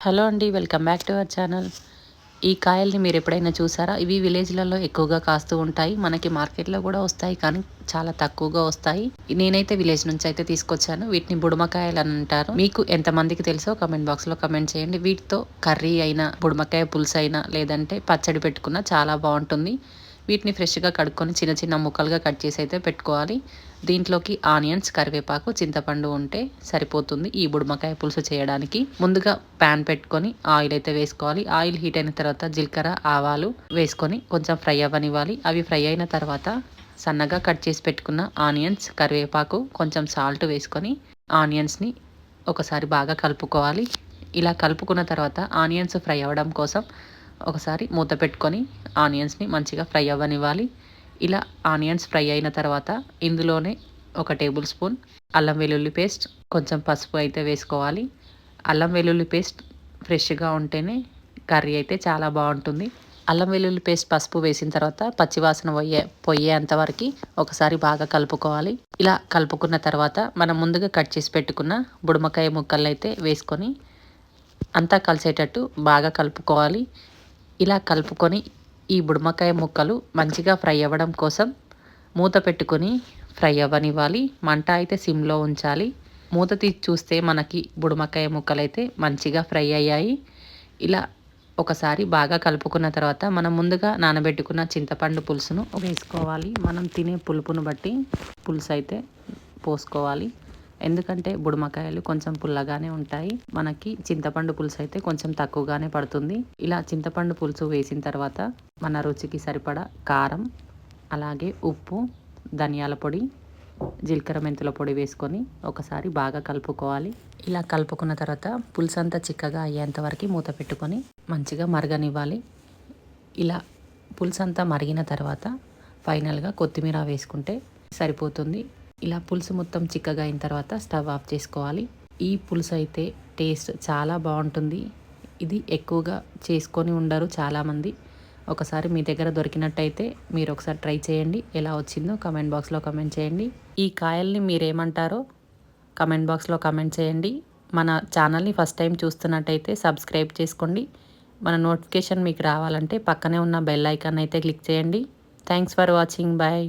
Hello అండి welcome back to our channel. ఈ కాయల్ని మీరు ఎప్పుడైనా చూసారా? ఇవి విలేజ్లలో ఎక్కువగా కాస్తూ ఉంటాయి. మనకి మార్కెట్లో కూడా వస్తాయి కానీ చాలా తక్కువగా వస్తాయి. నేనైతే విలేజ్ నుంచి అయితే తీసుకొచ్చాను. వీటిని బుడమకాయలు అని అంటారు. మీకు ఎంతమందికి తెలుసో కమెంట్ బాక్స్లో కమెంట్ చేయండి. వీటితో కర్రీ అయినా బుడమకాయ పులుసు అయినా లేదంటే పచ్చడి పెట్టుకున్నా చాలా బాగుంటుంది. వీటిని ఫ్రెష్గా కడుక్కొని చిన్న చిన్న ముక్కలుగా కట్ చేసి అయితే పెట్టుకోవాలి. దీంట్లోకి ఆనియన్స్ కరివేపాకు చింతపండు ఉంటే సరిపోతుంది ఈ బుడమకాయ పులుసు చేయడానికి. ముందుగా ప్యాన్ పెట్టుకొని ఆయిల్ అయితే వేసుకోవాలి. ఆయిల్ హీట్ అయిన తర్వాత జీలకర్ర ఆవాలు వేసుకొని కొంచెం ఫ్రై అవ్వనివ్వాలి. అవి ఫ్రై అయిన తర్వాత సన్నగా కట్ చేసి పెట్టుకున్న ఆనియన్స్ కరివేపాకు కొంచెం సాల్ట్ వేసుకొని ఆనియన్స్ని ఒకసారి బాగా కలుపుకోవాలి. ఇలా కలుపుకున్న తర్వాత ఆనియన్స్ ఫ్రై అవ్వడం కోసం ఒకసారి మూత పెట్టుకొని ఆనియన్స్ని మంచిగా ఫ్రై అవ్వనివ్వాలి. ఇలా ఆనియన్స్ ఫ్రై అయిన తర్వాత ఇందులోనే ఒక టేబుల్ స్పూన్ అల్లం వెల్లుల్లి పేస్ట్ కొంచెం పసుపు అయితే వేసుకోవాలి. అల్లం వెల్లుల్లి పేస్ట్ ఫ్రెష్గా ఉంటేనే కర్రీ అయితే చాలా బాగుంటుంది. అల్లం వెల్లుల్లి పేస్ట్ పసుపు వేసిన తర్వాత పచ్చివాసన పోయే పోయేంతవరకు ఒకసారి బాగా కలుపుకోవాలి. ఇలా కలుపుకున్న తర్వాత మనం ముందుగా కట్ చేసి పెట్టుకున్న బుడమకాయ ముక్కలు అయితే వేసుకొని అంతా కలిసేటట్టు బాగా కలుపుకోవాలి. ఇలా కలుపుకొని ఈ బుడమకాయ ముక్కలు మంచిగా ఫ్రై అవ్వడం కోసం మూత పెట్టుకొని ఫ్రై అవ్వనివ్వాలి. మంట అయితే సిమ్లో ఉంచాలి. మూత తీసి చూస్తే మనకి బుడమకాయ ముక్కలు అయితే మంచిగా ఫ్రై అయ్యాయి. ఇలా ఒకసారి బాగా కలుపుకున్న తర్వాత మనం ముందుగా నానబెట్టుకున్న చింతపండు పులుసును వేసుకోవాలి. మనం తినే పులుపును బట్టి పులుసు అయితే పోసుకోవాలి. ఎందుకంటే బుడమకాయలు కొంచెం పుల్లగానే ఉంటాయి. మనకి చింతపండు పులుసు అయితే కొంచెం తక్కువగానే పడుతుంది. ఇలా చింతపండు పులుసు వేసిన తర్వాత మన రుచికి సరిపడా కారం అలాగే ఉప్పు ధనియాల పొడి జీలకర్ర మెంతుల పొడి వేసుకొని ఒకసారి బాగా కలుపుకోవాలి. ఇలా కలుపుకున్న తర్వాత పులుసు అంతా చిక్కగా అయ్యేంత వరకు మూత పెట్టుకొని మంచిగా మరగనివ్వాలి. ఇలా పులుసు అంతా మరిగిన తర్వాత ఫైనల్గా కొత్తిమీర వేసుకుంటే సరిపోతుంది. ఇలా పులుసు మొత్తం చిక్కగా అయిన తర్వాత స్టవ్ ఆఫ్ చేసుకోవాలి. ఈ పులుసు అయితే టేస్ట్ చాలా బాగుంటుంది. ఇది ఎక్కువగా చేసుకొని ఉండరు చాలామంది. ఒకసారి మీ దగ్గర దొరికినట్టయితే మీరు ఒకసారి ట్రై చేయండి. ఎలా వచ్చిందో కమెంట్ బాక్స్లో కమెంట్ చేయండి. ఈ కాయల్ని మీరేమంటారో కమెంట్ బాక్స్లో కమెంట్ చేయండి. మన ఛానల్ని ఫస్ట్ టైం చూస్తున్నట్టయితే సబ్స్క్రైబ్ చేసుకోండి. మన నోటిఫికేషన్ మీకు రావాలంటే పక్కనే ఉన్న బెల్ ఐకాన్ అయితే క్లిక్ చేయండి. Thanks for watching. బాయ్.